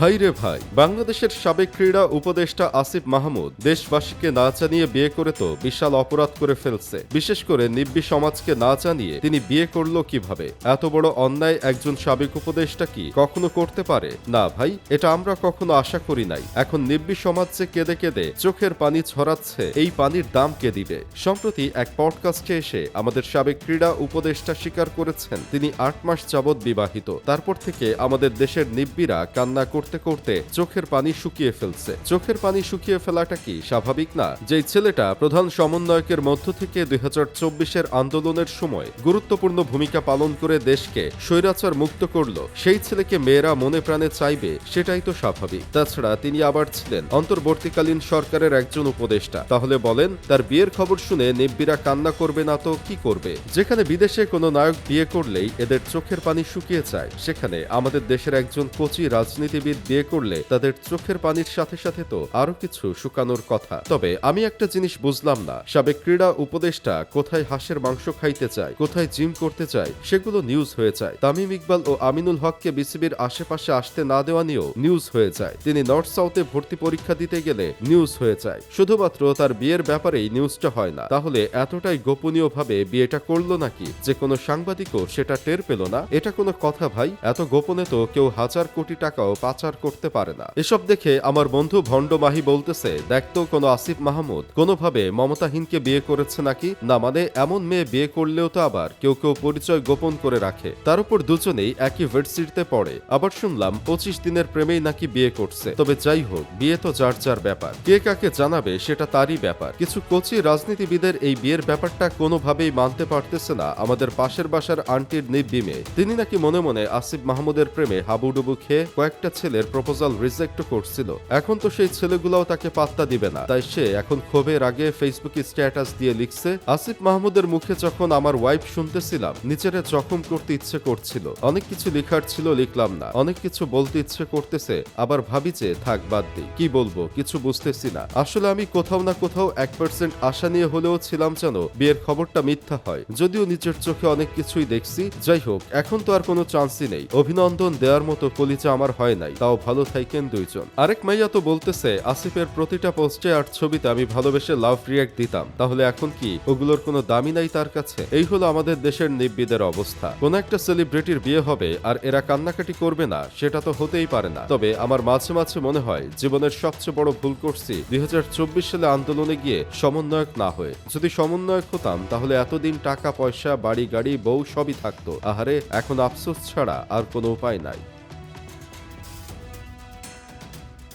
ভাই রে ভাই, বাংলাদেশের সাবেক ক্রীড়া উপদেষ্টা আসিফ মাহমুদ দেশবাসীকে না জানিয়ে বিয়ে করে তো বিশাল অপরাধ করে ফেলছে। বিশেষ করে নিব্বি সমাজকে না জানিয়ে তিনি বিয়ে করল কীভাবে? এত বড় অন্যায় একজন সাবেক উপদেষ্টা কি কখনো করতে পারে? না ভাই, এটা আমরা কখনো আশা করি নাই। এখন নিব্বি সমাজ যে কেঁদে কেঁদে চোখের পানি ছড়াচ্ছে, এই পানির দাম কে দিবে? সম্প্রতি এক পডকাস্টে এসে আমাদের সাবেক ক্রীড়া উপদেষ্টা স্বীকার করেছেন, তিনি আট মাস যাবৎ বিবাহিত। তারপর থেকে আমাদের দেশের নিব্বিরা কান্না করতে করতে করতে চোখের পানি শুকিয়ে ফেলছে। চোখের পানি শুকিয়ে ফেলাটা কি স্বাভাবিক না? যেই ছেলেটা প্রধান সমন্বয়কের মধ্য থেকে দুই হাজার আন্দোলনের সময় গুরুত্বপূর্ণ ভূমিকা পালন করে দেশকে স্বৈরাচার মুক্ত করল, সেই ছেলেকে মেয়েরা মনে প্রাণে চাইবে, সেটাই তো স্বাভাবিক। তাছাড়া তিনি আবার ছিলেন অন্তর্বর্তীকালীন সরকারের একজন উপদেষ্টা। তাহলে বলেন, তার বিয়ের খবর শুনে নিব্বিরা কান্না করবে না তো কি করবে? যেখানে বিদেশে কোনো নায়ক বিয়ে করলেই এদের চোখের পানি শুকিয়ে যায়, সেখানে আমাদের দেশের একজন কোচি রাজনীতিবিদ বিয়ে করলে তাদের চোখের পানির সাথে সাথে তো আরও কিছু শুকানোর কথা। তবে আমি একটা জিনিস বুঝলাম না। সাবেক ক্রীড়া উপদেষ্টা কোথায় হাঁসের মাংস খাইতে চায়, কোথায় জিম করতে চায়, সেগুলো নিউজ হয়ে যায়। তামিম ইকবাল ও আমিনুল হককে বিসিবির আশেপাশে আসতে না দেওয়া নিয়েও নিউজ হয়ে যায়। তিনি নর্থ সাউথে ভর্তি পরীক্ষা দিতে গেলে নিউজ হয়ে যায়। শুধুমাত্র তার বিয়ের ব্যাপারেই নিউজটা হয় না। তাহলে এতটাই গোপনীয়ভাবে বিয়েটা করল নাকি? যে কোনো সাংবাদিকও সেটা টের পেল না? এটা কোনো কথা ভাই? এত গোপনে তো কেউ হাজার কোটি টাকাও পাচার করতে পারে না। এসব দেখে আমার বন্ধু ভণ্ড মাহি বলতেছে দেখতো কোনো আসিফ মাহমুদ, কোনোভাবে মমতাহীনকে বিয়ে করেছে নাকি? না মানে এমন মেয়ে বিয়ে করলেও তো আবার কেউ কেউ পরিচয় গোপন করে রাখে। তার উপর দুজনেই একই ভার্সিটিতে পড়ে। আবার শুনলাম পঁচিশ দিনের প্রেমেই নাকি বিয়ে করছে। তবে যাই হোক, বিয়ে তো যার যার ব্যাপার। কে কাকে জানাবে সেটা তারই ব্যাপার। কিছু কোচি রাজনীতিবিদের এই বিয়ের ব্যাপারটা কোনোভাবেই মানতে পারতেছে না আমাদের পাশের বাসার আন্টির নিব্বি মেয়ে। তিনি নাকি মনে মনে আসিফ মাহমুদের প্রেমে হাবুডুবু খেয়ে কয়েকটা ছেলের প্রপোজাল রিজেক্ট করছিল। এখন তো সেই ছেলেগুলোও তাকে পাত্তা দিবে না। তাই সে এখন ক্ষোভের আগে ফেসবুকে স্ট্যাটাস দিয়ে লিখছে, আসিফ মাহমুদের মুখে যখন আমার ওয়াইফ শুনতেছিলাম নিজেরে জখম করতে ইচ্ছে করছিল। অনেক কিছু লেখার ছিল, লিখলাম না। অনেক কিছু বলতে ইচ্ছে করতেছে, আবার ভাবি যে, থাক, বাদ দিই কি বলব? কিছু বুঝতেছি না। আসলে আমি কোথাও না কোথাও এক পার্সেন্ট আশা নিয়ে হলেও ছিলাম যেন বিয়ের খবরটা মিথ্যা হয়। যদিও নিজের চোখে অনেক কিছুই দেখছি, যাই হোক, এখন তো আর কোনো চান্সই নেই। অভিনন্দন দেওয়ার মতো কলিচা আমার হয় নাই। তাও ভালো থাইকেন দুইজন। আরেক মাইয়া তো বলতেছে, আসিফের প্রতিটা পোস্টে আর ছবিতে আমি ভালোবেসে লাভ রিয়াক্ট দিতাম। তাহলে এখন কি ওগুলোর কোনো দামি নাই তার কাছে? এই হলো আমাদের দেশের নিব্বিদের অবস্থা। কোন একটা সেলিব্রিটির বিয়ে হবে আর এরা কান্নাকাটি করবে না, সেটা তো হতেই পারে না। তবে আমার মাঝে মাঝে মনে হয়, জীবনের সবচেয়ে বড় ভুল করছি দুই হাজার চব্বিশ সালে আন্দোলনে গিয়ে সমন্বয়ক না হয়ে। যদি সমন্বয়ক হতাম, তাহলে এতদিন টাকা, পয়সা, বাড়ি, গাড়ি, বউ সবই থাকতো। আহারে, এখন আফসোস ছাড়া আর কোনো উপায় নাই।